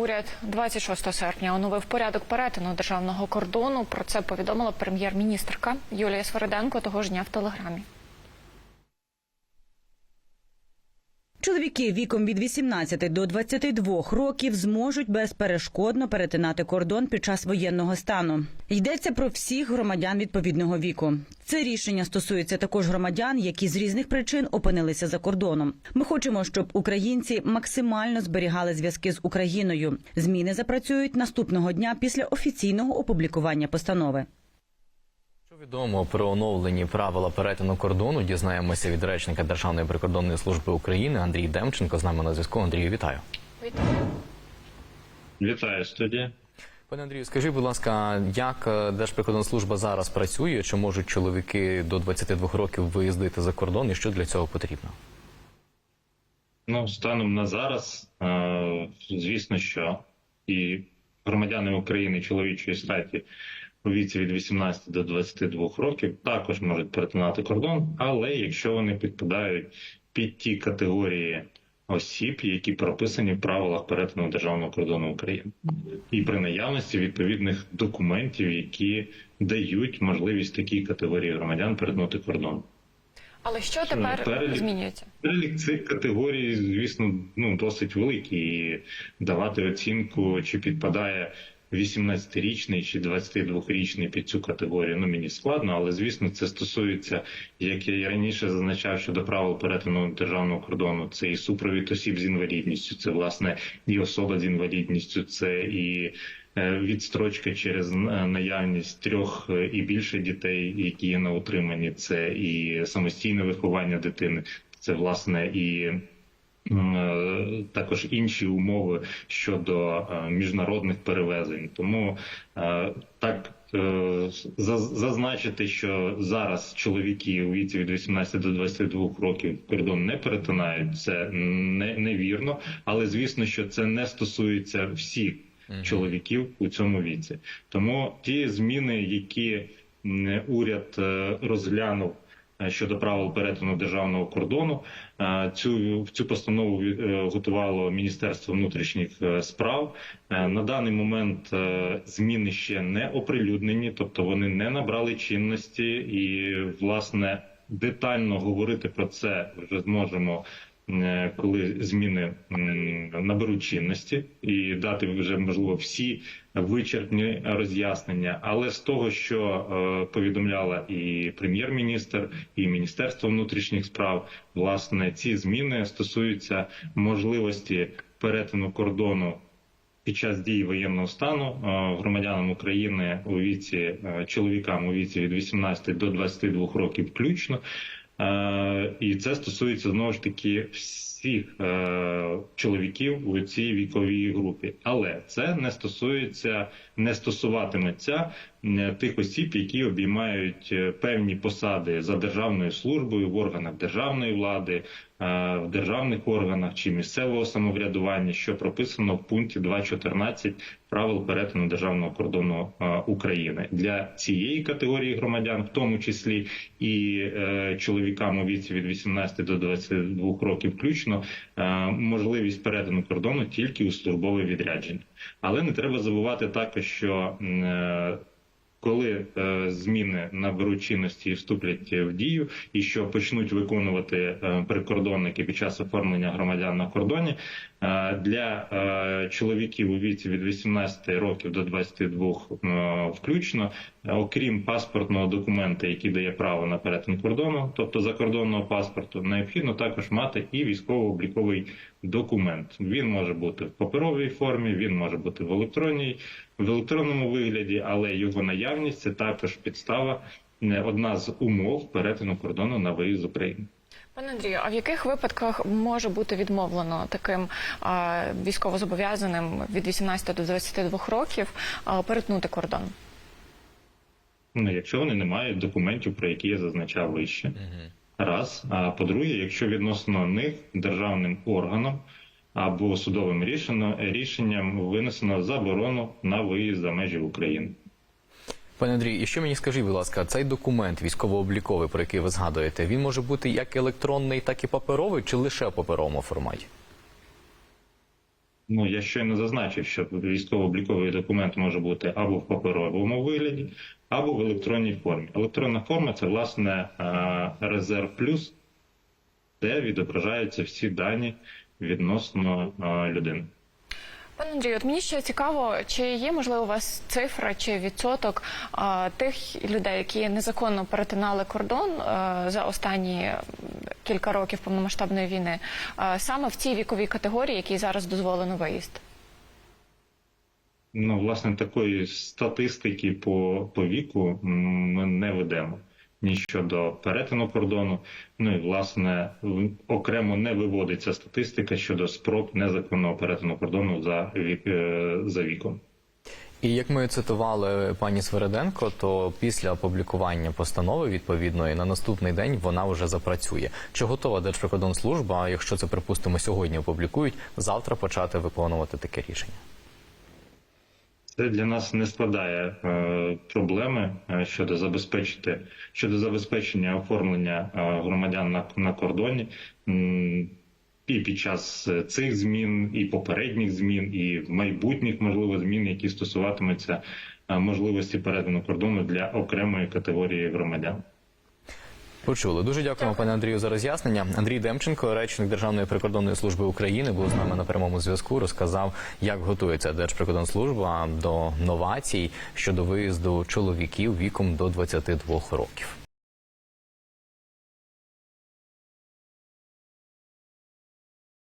уряд 26 серпня оновив порядок перетину державного кордону. Про це повідомила прем'єр-міністрка Юлія Свериденко того ж дня в телеграмі. Чоловіки віком від 18 до 22 років зможуть безперешкодно перетинати кордон під час воєнного стану. Йдеться про всіх громадян відповідного віку. Це рішення стосується також громадян, які з різних причин опинилися за кордоном. Ми хочемо, щоб українці максимально зберігали зв'язки з Україною. Зміни запрацюють наступного дня після офіційного опублікування постанови. Відомо про оновлені правила перетину кордону, дізнаємося від речника Державної прикордонної служби України Андрій Демченко. З нами на зв'язку. Андрію, вітаю. Вітаю студія. Пане Андрію, скажіть, будь ласка, як е, Держприкордонслужба зараз працює? Чи можуть чоловіки до 22 років виїздити за кордон, і що для цього потрібно? Ну, станом на зараз, е, звісно, що і громадяни України чоловічої статі у віці від 18 до 22 років також можуть перетинати кордон, але якщо вони підпадають під ті категорії осіб, які прописані в правилах перетину державного кордону України, і при наявності відповідних документів, які дають можливість такій категорії громадян перетнути кордон. Але що тепер перелік- змінюється? Перелік цих категорій, звісно, ну досить великий. І давати оцінку, чи підпадає 18-річний чи 22-річний під цю категорію. Ну мені складно, але звісно, це стосується, як я і раніше зазначав, щодо правил перетину державного кордону. Це і супровід осіб з інвалідністю, це власне і особа з інвалідністю, це і е, відстрочка через е, наявність трьох е, і більше дітей, які є на утриманні. Це і самостійне виховання дитини, це власне і. Е, Також інші умови щодо е, міжнародних перевезень, тому е, так зазначити, що зараз чоловіки у віці від 18 до 22 років кордон не перетинають, це не, невірно, але звісно, що це не стосується всіх чоловіків у цьому віці. Тому ті зміни, які уряд розглянув щодо правил перетину державного кордону, е, цю цю постанову е, готувало Міністерство внутрішніх е, справ. Е, На даний момент е, зміни ще не оприлюднені, тобто вони не набрали чинності, і власне детально говорити про це вже зможемо е, коли зміни наберуть чинності і дати вже можливо всі вичерпні роз'яснення. Але з того, що е, повідомляла і прем'єр-міністр, і міністерство внутрішніх справ, власне, ці зміни стосуються можливості перетину кордону. Під час дії воєнного стану е, громадянам України у віці е, чоловікам у віці від 18 до 22 років включно, Е, і це стосується знову ж таки всіх е, чоловіків у цій віковій групі. Але це не стосується, не стосуватиметься е, тих осіб, які обіймають е, певні посади за державною службою в органах державної влади, е, в державних органах чи місцевого самоврядування, що прописано в пункті 2.14 правил перетину державного кордону е, України для цієї категорії громадян, в тому числі і е, чоловікам у віці від 18 до 22 років, включно е, можливість перетину кордону тільки у службове відрядження. Але не треба забувати також, що е, коли е, зміни наберуть чинності і вступлять в дію, і що почнуть виконувати е, прикордонники під час оформлення громадян на кордоні, е, для е, чоловіків у віці від 18 років до 22 е, включно, е, окрім паспортного документа, який дає право на перетин кордону, тобто закордонного паспорту, необхідно також мати і військово-обліковий документ. Він може бути в паперовій формі, він може бути в електронній, в електронному вигляді, але його наявність це також підстава, е, одна з умов перетину кордону на виїзд з України. Пане Андрію, а в яких випадках може бути відмовлено таким а, військовозобов'язаним від 18 до 22 років а, перетнути кордон? Ну, якщо вони не мають документів, про які я зазначав вище. Раз. А по-друге, якщо відносно них державним органом або судовим рішенням, рішенням винесено заборону на виїзд за межі України. Пане Андрій, і що мені скажіть, будь ласка, цей документ військово-обліковий, про який ви згадуєте, він може бути як електронний, так і паперовий, чи лише в паперовому форматі? Ну, я щойно зазначив, що військово-обліковий документ може бути або в паперовому вигляді, або в електронній формі. Електронна форма це власне резерв плюс, де відображаються всі дані відносно людини. Пане Андрію, от мені ще цікаво, чи є можливо у вас цифра чи відсоток а, тих людей, які незаконно перетинали кордон а, за останні кілька років повномасштабної війни, а, саме в цій віковій категорії, якій зараз дозволено виїзд? Ну, власне, такої статистики по, по віку ми не ведемо. Ні щодо перетину кордону, ну і власне окремо не виводиться статистика щодо спроб незаконного перетину кордону за вік е, за віком. І як ми цитували пані Свереденко, то після опублікування постанови відповідної на наступний день вона вже запрацює. Чи готова Держприкордонслужба, якщо це припустимо сьогодні опублікують, завтра почати виконувати таке рішення? Це для нас не складає е, проблеми е, щодо забезпечити щодо забезпечення оформлення е, громадян на, на кордоні. І під час цих змін, і попередніх змін, і майбутніх можливо змін, які стосуватимуться можливості перетину кордону для окремої категорії громадян. Почули. Дуже дякуємо, пане Андрію, за роз'яснення. Андрій Демченко, речник Державної прикордонної служби України, був з нами на прямому зв'язку. Розказав, як готується Держприкордонслужба до новацій щодо виїзду чоловіків віком до 22 років.